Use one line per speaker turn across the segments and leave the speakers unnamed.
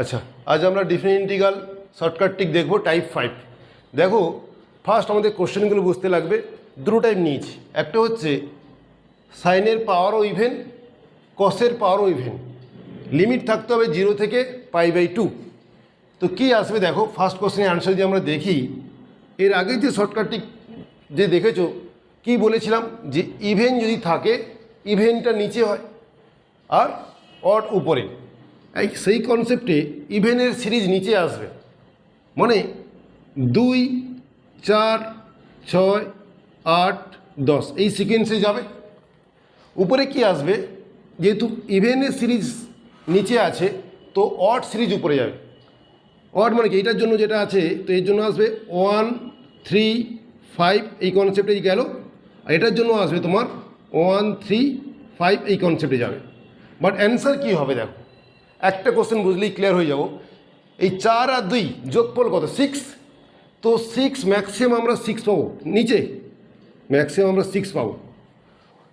আচ্ছা আজ আমরা ডিফারেন্ট ইন্টিগ্রাল শর্টকাট টিক দেখব টাইপ ফাইভ দেখো ফার্স্ট আমাদের কোশ্চেনগুলো বুঝতে লাগবে, দুটো টাইপ নিয়েছি। একটা হচ্ছে সাইনের পাওয়ারও ইভেন কসের পাওয়ারও ইভেন লিমিট থাকতে হবে জিরো থেকে পাই বাই টু তো কী আসবে দেখো ফার্স্ট কোশ্চেনের আনসার যদি আমরা দেখি, এর আগে যে শর্টকাটটি যে দেখেছ, কি বলেছিলাম? যে ইভেন যদি থাকে ইভেনটা নিচে হয়, আর অট উপরে। এই সেই কনসেপ্টে ইভেনের সিরিজ নিচে আসবে। মানে দুই, চার, ছয়, আট, দশ, এই সিকোয়েন্সে যাবে। উপরে কি আসবে? যেহেতু ইভেনের সিরিজ নিচে আছে, তো অট সিরিজ উপরে যাবে। অড মানে কি? এটার জন্য যেটা আছে, তো এর জন্য আসবে ওয়ান থ্রি ফাইভ এই কনসেপ্টে গেল। আর এটার জন্য আসবে তোমার ওয়ান থ্রি ফাইভ এই কনসেপ্টে যাবে। বাট অ্যান্সার কী হবে দেখো? একটা কোশ্চেন বুঝলেই ক্লিয়ার হয়ে যাব। এই চার আর দুই যোগফল কত? সিক্স তো সিক্স ম্যাক্সিমাম আমরা সিক্স পাবো। নিচে? ম্যাক্সিমাম আমরা সিক্স পাবো।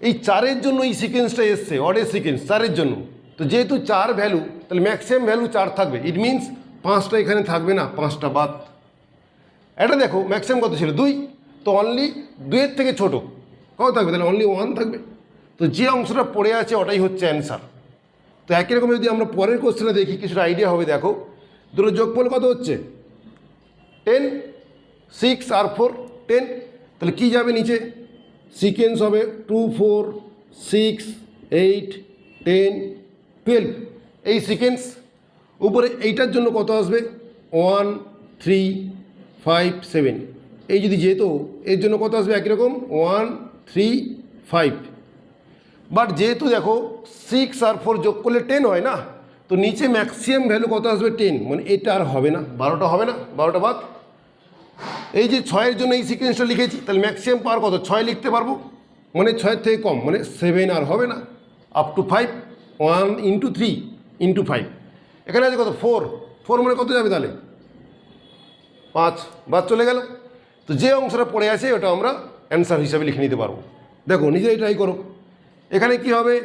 এই চারের জন্য এই সিকোয়েন্সটা এসছে অডের সিকোয়েন্স চারের জন্য। তো যেহেতু চার ভ্যালু তাহলে ম্যাক্সিমাম ভ্যালু চার থাকবে। ইট মিনস পাঁচটা এখানে থাকবে না, পাঁচটা বাদ। এটা দেখো ম্যাক্সিমাম কত ছিল? দুই। তো অনলি দুইয়ের থেকে ছোট। কত থাকবে? তাহলে অনলি ওয়ান থাকবে। তো যে অংশটা পড়ে আছে, ওটাই হচ্ছে অ্যান্সার তো একই রকম যদি আমরা পরের কোশ্চেনে দেখি, কিছুটা আইডিয়া হবে, দেখো। দুটো যোগফল কত হচ্ছে? টেন সিক্স আর ফোর টেন তাহলে কী যাবে নিচে? সিকেন্স হবে two four six eight ten twelve এই সিকেন্স উপরে এইটার জন্য কত আসবে? ওয়ান থ্রি ফাইভ সেভেন এই যদি যেত, এর জন্য কত আসবে? একই রকম ওয়ান থ্রি ফাইভ বাট যেহেতু দেখো সিক্স আর ফোর যোগ করলে টেন হয় না, তো নিচে ম্যাক্সিমাম ভ্যালু কত আসবে টেন মানে এটা আর হবে না, বারোটা হবে না, বারোটা বাদ। এই যে ছয়ের জন্য এই সিকোয়েন্সটা লিখেছি, তাহলে ম্যাক্সিমাম পাওয়ার কত? ছয় লিখতে পারব। মানে ছয়ের থেকে কম মানে সেভেন আর হবে না up to five one into three into five এখানে আছে কত? ফোর ফোর মানে কত যাবে তাহলে? পাঁচ। বাদ চলে গেল। তো যে অংশটা পড়ে আছে, ওটা আমরা অ্যান্সার হিসাবে লিখে নিতে পারব। দেখো নিজেই ট্রাই করো। এখানে কি হবে?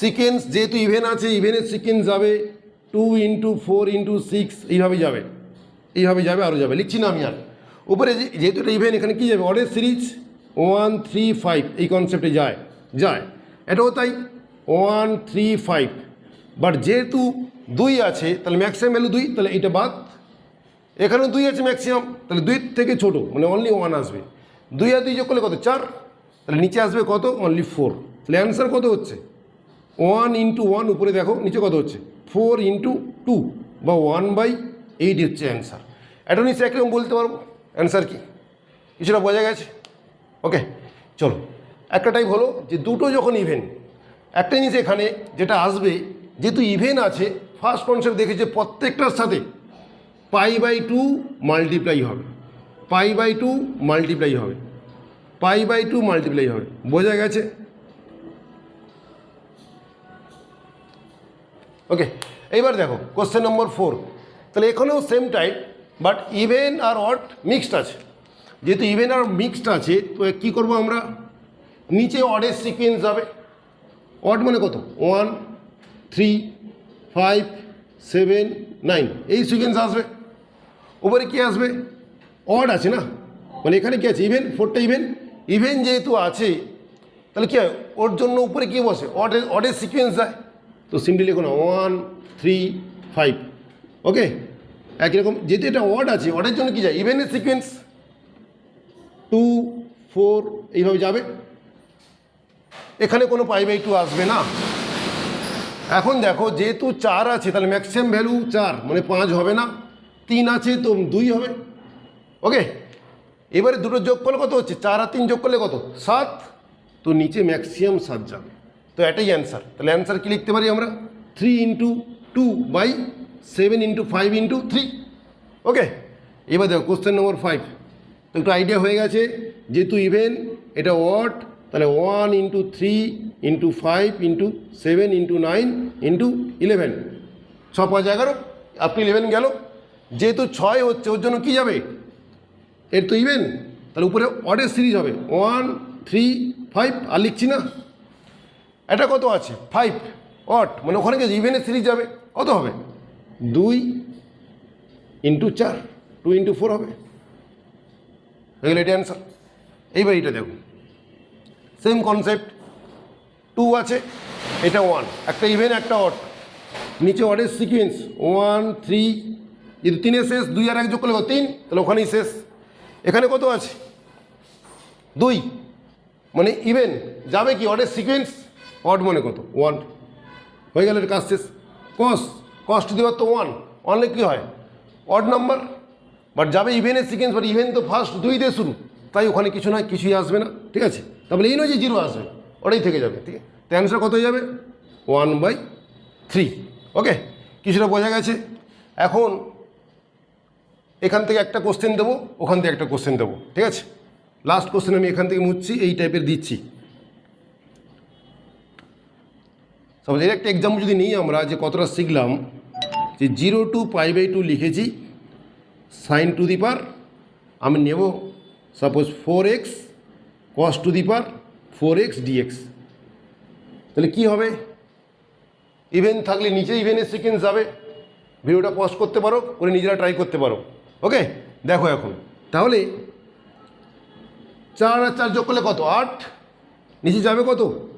সিকেন্স যেহেতু ইভেন আছে ইভেনের সিকেন্স যাবে। Two into four into six এইভাবে যাবে। এইভাবে যাবে, আরও যাবে। লিখছি না আমি আর। উপরে যেহেতু এটা ইভেন এখানে কী যাবে? Order series one three five এই কনসেপ্টে যায়। যায়। এটাও তাই। ওয়ান থ্রি ফাইভ বাট যেহেতু দুই আছে, তাহলে ম্যাক্সিমাম ভ্যালু দুই, তাহলে এইটা বাদ। এখানেও দুই আছে ম্যাক্সিমাম তাহলে দুই থেকে ছোট মানে অনলি ওয়ান আসবে। দুই আর দুই যোগ করলে কত? চার। তাহলে নিচে আসবে কত? অনলি ফোর তাহলে অ্যান্সার কত হচ্ছে? ওয়ান ইন্টু ওয়ান উপরে দেখো, নিচে কত হচ্ছে? ফোর ইন্টু টু বা ওয়ান বাই এইট হচ্ছে অ্যান্সার এটা নিশ্চয় একরকম বলতে পারব? অ্যান্সার কি? কিছুটা বোঝা গেছে? ওকে চলো। একটা টাইপ হলো যে দুটো যখন ইভেন একটা জিনিস এখানে যেটা আসবে, যেহেতু ইভেন আছে ফার্স্ট কনসেপ্ট দেখেছে প্রত্যেকটার সাথে পাই বাই টু মাল্টিপ্লাই হবে। পাই বাই টু মাল্টিপ্লাই হবে। পাই বাই টু মাল্টিপ্লাই হবে। বোঝা গেছে? ওকে এইবার দেখো কোশ্চেন নম্বর ফোর তাহলে এখানেও সেম টাইপ বাট ইভেন আর অট মিক্সড আছে। যেহেতু ইভেন আর মিক্সড আছে, তো কী করব আমরা? নিচে অডের সিকোয়েন্স যাবে। অড মানে কত? One three five seven nine এই সিকোয়েন্স আসবে। উপরে কী আসবে? অড আছে না? মানে এখানে কী আছে? ইভেন ফোরটা ইভেন ইভেন যেহেতু আছে, তাহলে কী হয়? ওর জন্য উপরে কী বসে? অডের অডের সিকোয়েন্স যায়। তো সিম্পলি লিখুন ওয়ান থ্রি ফাইভ ওকে একই রকম, যেহেতু এটা অড আছে অডের জন্য কী যায়? ইভেনের সিকোয়েন্স টু ফোর এইভাবে যাবে। এখানে কোনো পাই বাই টু আসবে না। এখন দেখো, যেহেতু চার আছে, তাহলে ম্যাক্সিমাম ভ্যালু চার মানে পাঁচ হবে না। তিন আছে, তো দুই হবে। ওকে এবারে দুটো যোগ করলে কত হচ্ছে? চার আর তিন যোগ করলে কত? সাত। তো নিচে ম্যাক্সিমাম সাত যাবে। তো এটাই অ্যান্সার তাহলে অ্যান্সার কী লিখতে পারি আমরা? Three into two by seven into five into three okay এবার দেখো কোশ্চেন নম্বর ফাইভ তো একটু আইডিয়া হয়ে গেছে যেহেতু ইভেন এটা ওয়াট তাহলে one into three into five into seven into nine into eleven ছ পাঁচ এগারো আপনি ইলেভেন গেল। যেহেতু ছয় হচ্ছে, ওর জন্য কী যাবে? এর তো ইভেন তাহলে উপরে অডের সিরিজ হবে। ওয়ান থ্রি ফাইভ আর লিখছি না। এটা কত আছে? ফাইভ অট মানে ওখানে কি ইভেনের সিরিজ যাবে। কত হবে? দুই ইন্টু চার টু ইন্টু ফোর হবে। হয়ে গেল এটা অ্যান্সার এইবার এটা দেখুন সেম কনসেপ্ট টু আছে, এটা ওয়ান একটা ইভেন একটা অট নিচে অডের সিকুয়েন্স ওয়ান থ্রি যদি তিনে শেষ, দুই আর এক যোগ করলে তিন, তাহলে ওখানেই শেষ। এখানে কত আছে? দুই। মানে ইভেন যাবে কি? অডের সিকুয়েন্স অড মানে কত? ওয়ান হয়ে গেল কাজ শেষ। কস কস্ট দেওয়ার তো ওয়ান ওয়ানলে কী হয়? অড নাম্বার বাট যাবে ইভেনের সিকেন্স বাট ইভেন তো ফার্স্ট দুই দিয়ে শুরু। তাই ওখানে কিছু নয়, কিছুই আসবে না। ঠিক আছে? তাহলে এই নয় যে জিরো আসবে। ওটাই থেকে যাবে। ঠিক আছে? তো অ্যান্সার কত যাবে? ওয়ান বাই থ্রি ওকে কিছুটা বোঝা গেছে? এখন এখান থেকে একটা কোশ্চেন দেবো, ওখান থেকে একটা কোশ্চেন দেবো, ঠিক আছে? লাস্ট কোশ্চেন আমি এখান থেকে মুছছি, এই টাইপের দিচ্ছি। সাপোজ এর একটা এক্সাম্পল যদি নিই আমরা, যে কতটা শিখলাম, যে zero to pi by two লিখেছি সাইন টু দি পার আমি নেব suppose four x cos to the power four x dx তাহলে কী হবে? ইভেন থাকলে নিচে ইভেনের সিকেন্স যাবে। ভিডিওটা পজ করতে পারো, করে নিজেরা ট্রাই করতে পারো। ওকে, দেখো এখন। তাহলে চার আর চার যোগ করলে কত? আট। নিচে যাবে কত?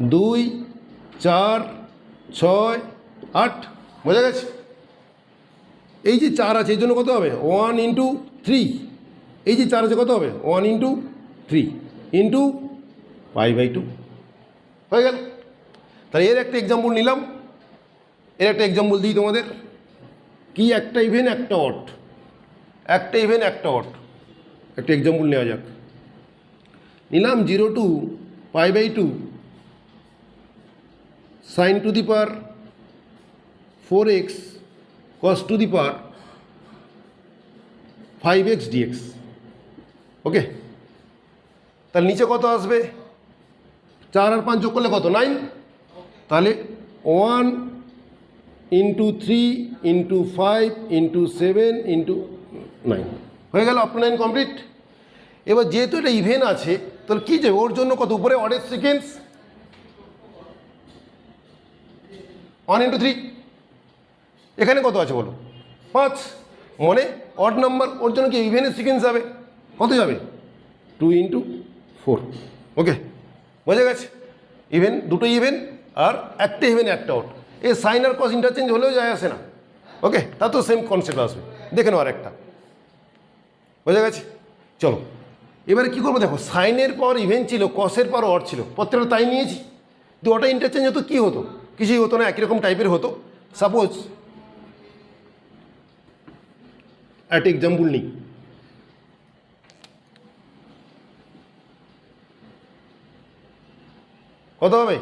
দুই, চার, ছয়, আট। বোঝা গেছে? এই যে চার আছে, এই জন্য কত হবে? One into three. এই যে চার আছে, কত হবে? One into three. Into pi by two. হয়ে গেল। তাহলে এর একটা এক্সাম্পল নিলাম। এর একটা এক্সাম্পল দিই তোমাদের। কি একটা ইভেন একটা অট একটা ইভেন একটা অট একটা এক্সাম্পল নেওয়া যাক। নিলাম zero to pi by two sine to the power four x cos to the power five x dx okay তাহলে নিচে কত আসবে? চার আর পাঁচ যোগ করলে কত? নাইন তাহলে one into three into five into seven into nine হয়ে গেল আপনার নাইন কমপ্লিট এবার যেহেতু এটা ইভেন আছে, তাহলে কী যাবে ওর জন্য কত উপরে? অর্ডের সিকেন্স ওয়ান ইন্টু থ্রি এখানে কত আছে বলো? পাঁচ। মানে অড নাম্বার ওর জন্য কি ইভেনের সিকেন্স যাবে কত যাবে? টু ইন্টু ফোর ওকে বোঝা গেছে? ইভেন দুটো ইভেন আর একটা ইভেন একটা আউট এই সাইন আর কস ইন্টারচেঞ্জ হলেও যায় আসে না। ওকে তা তো সেম কনসেপ্ট আসবে। দেখে নাও আর একটা বোঝা গেছে? চলো। এবারে কী করব দেখো, সাইনের পর ইভেন ছিল কসের পর অর ছিল। প্রত্যেকটা তাই নিয়েছি। ওটা ইন্টারচেঞ্জ হতো, কী হতো? কিছুই হতো না, একই রকম টাইপের হতো। সাপোজ একটা এক্সাম্পল নিই। কত হবে?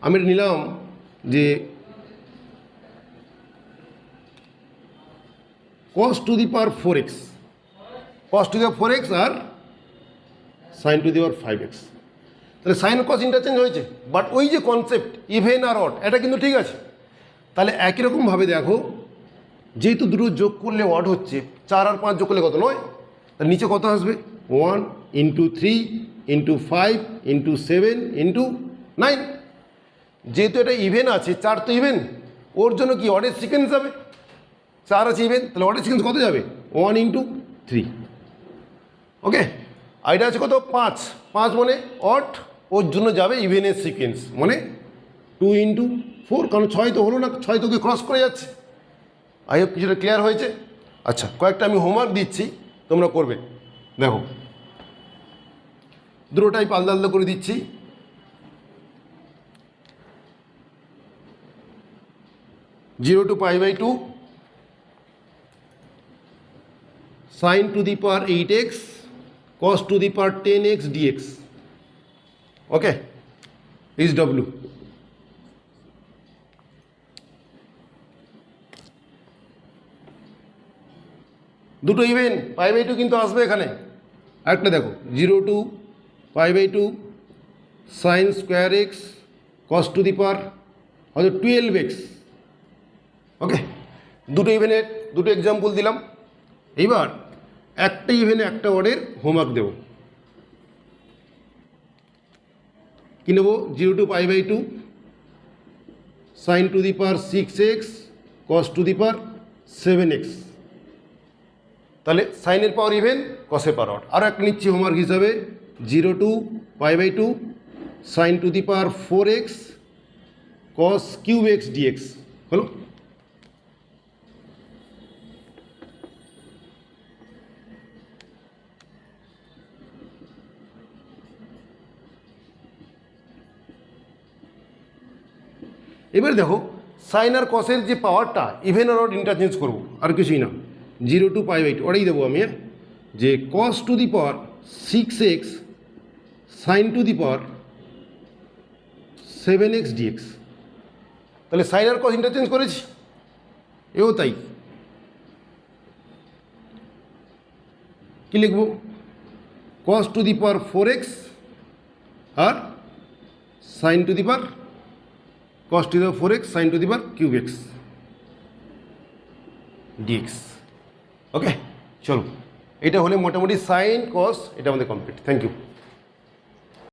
আমি নিলাম যে the power four x cos to the power four x R sine to the power five x তাহলে সাইন কস ইন্টারচেঞ্জ হয়েছে। বাট ওই যে কনসেপ্ট ইভেন আর অট এটা কিন্তু ঠিক আছে। তাহলে একই রকমভাবে দেখো, যেহেতু দুটো যোগ করলে ওয়াট হচ্ছে, চার আর পাঁচ যোগ করলে কত নয়? তার নিচে কত আসবে? One into three into five into seven into nine যেহেতু এটা ইভেন আছে, চার তো ইভেন ওর জন্য কি অডের সিকেন্স যাবে চার আছে ইভেন তাহলে অডের সিকেন্স কত যাবে? ওয়ান ইন্টু থ্রি ওকে আর আছে কত? পাঁচ। পাঁচ মানে অট ওর জন্য যাবে ইভেনের সিকেন্স মানে টু ইন্টু ফোর কারণ ছয় তো হলো না, ছয় তোকে ক্রস করে যাচ্ছে। আই হোপ কিছুটা ক্লিয়ার হয়েছে? আচ্ছা কয়েকটা আমি হোমওয়ার্ক দিচ্ছি, তোমরা করবে। দেখো। দুটো টাইপ আলাদা আলাদা করে দিচ্ছি। Zero to pi by two sine to the power eight x cos to the power ten x dx okay is W দুটো ইভেন পাই বাই টু কিন্তু আসবে এখানে। আরেকটা দেখো zero to pi by two sine square x cos to the power হয়তো twelve x ওকে দুটো ইভেনের দুটো example দিলাম। এইবার একটা ইভেনে একটা ওয়ার্ডের হোমওয়ার্ক দেব। কী নেব? Zero to pi by two sine to the power six x cos to the power seven x তাহলে সাইনের পাওয়ার ইভেন কসের পাওয়ার অড আরও একটা নিচ্ছি হোমওয়ার্ক হিসাবে zero to pi by two sine to the power four x cos cube x dx হলো? এবার দেখো সাইন আর কসের যে পাওয়ারটা ইভেন আর অড ইন্টারচেঞ্জ করব, আর কিছুই না। জিরো টু পাই এইট ওটাই দেবো আমি হ্যাঁ? যে cos to the power six x sine to the power seven x dx তাহলে সাইন আর কস ইন্টারচেঞ্জ করেছি? এও তাই। কি লিখব? Cos to the power four x R sine to the power cos to the 4x sin to the power cube x. Dx okay চলো। এটা হলে মোটামুটি সাইন কস এটা আমাদের কমপ্লিট থ্যাংক ইউ